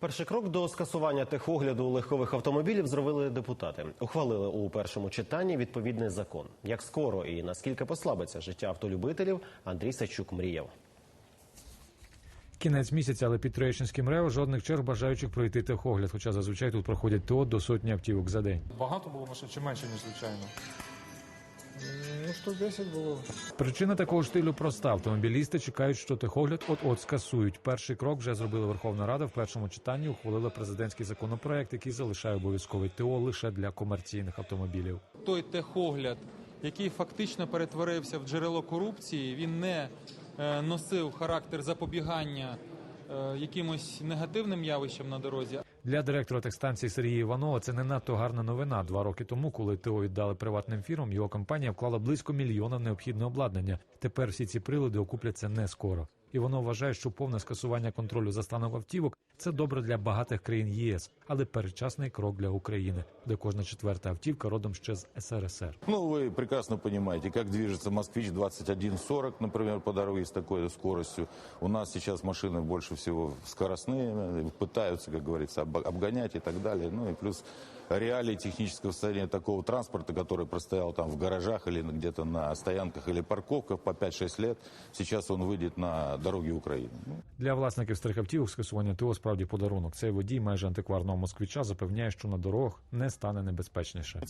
Перший крок до скасування техогляду легкових автомобілів зробили депутати. Ухвалили у першому читанні відповідний закон. Як скоро і наскільки послабиться життя автолюбителів, Андрій Сачук мріяв. Кінець місяця, але під Троєщинським РЕО жодних черг бажаючих пройти техогляд, хоча зазвичай тут проходять ТО до сотні автівок за день. Багато було машин чи менше, ніж звичайно? Ну, штук 10 було. Причина такого штилю проста. Автомобілісти чекають, що техогляд от-от скасують. Перший крок вже зробила Верховна Рада. В першому читанні ухвалила президентський законопроект, який залишає обов'язковий ТО лише для комерційних автомобілів. Той техогляд, який фактично перетворився в джерело корупції, він не е, носив характер запобігання е, якимось негативним явищам на дорозі, Для директора техстанції Сергія Іванова це не надто гарна новина. Два роки тому, коли ТО віддали приватним фірмам, його компанія вклала близько мільйона в необхідне обладнання. Тепер всі ці прилади окупляться не скоро Іванов вважає, що повне скасування контролю за станом автівок це добре для багатих країн ЄС, але передчасний крок для України, де кожна четверта автівка родом ще з СРСР. Ну, вы прекрасно понимаете, как движется «Москвич» 2140, например, по дороге с такой скоростью. У нас сейчас машины больше всего скоростные, э, пытаются, как говорится, об- обгонять и так далее. Ну и плюс реалии технического состояния такого транспорта, который простоял там в гаражах или где-то на стоянках или парковках по 5-6 лет, сейчас он выйдет на дороги Украины. Ну, Для власників старих автівок скасування ТО справді подарунок. Цей водій майже антикварного москвича запевняє, що на дорогах не стане небезпечніше. А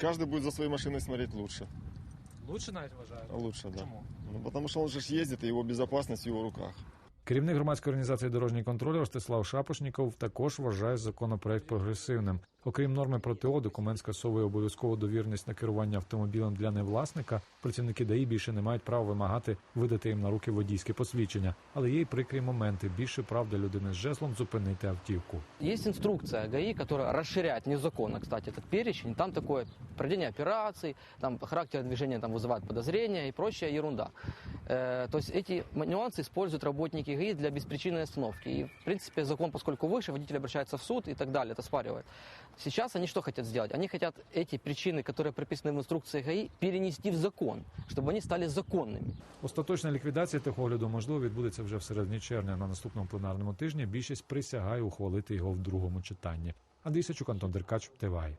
кожен буде будет за свої машини смотреть лучше. Лучше навіть вважаю. Лучше, да. Чому? Ну, потому что он же ж ездит, и его безопасность в его руках. Керівник громадської організації дорожній контроль Ростислав Шапошніков також вважає законопроект прогресивним. Окрім норми про ТО, документ скасовує обов'язкову довірність на керування автомобілем для невласника. Працівники ДАІ більше не мають права вимагати видати їм на руки водійське посвідчення. Але є й прикрі моменти. Більше прав для людини з жезлом зупинити автівку. Есть инструкция ГАИ, которая расширяет незаконно, кстати, этот перечень. Там такое проведение операций, там характер движения там вызывает подозрения и прочая ерунда. Э, то есть эти м- нюансы используют работники ГАИ для беспричинной остановки. И, в принципе, закон, поскольку выше, водитель обращается в суд и так далее, это спаривает. Сейчас они что хотят сделать? Они хотят эти причины, которые прописаны в инструкции ГАИ, перенести в закон, чтобы они стали законными. Остаточна ліквідація техогляду можливо відбудеться вже в середині червня. На наступному пленарному тижні більшість присягає ухвалити його в другому читанні. Андрій Сачук, Антон Деркач, ТВАЙ.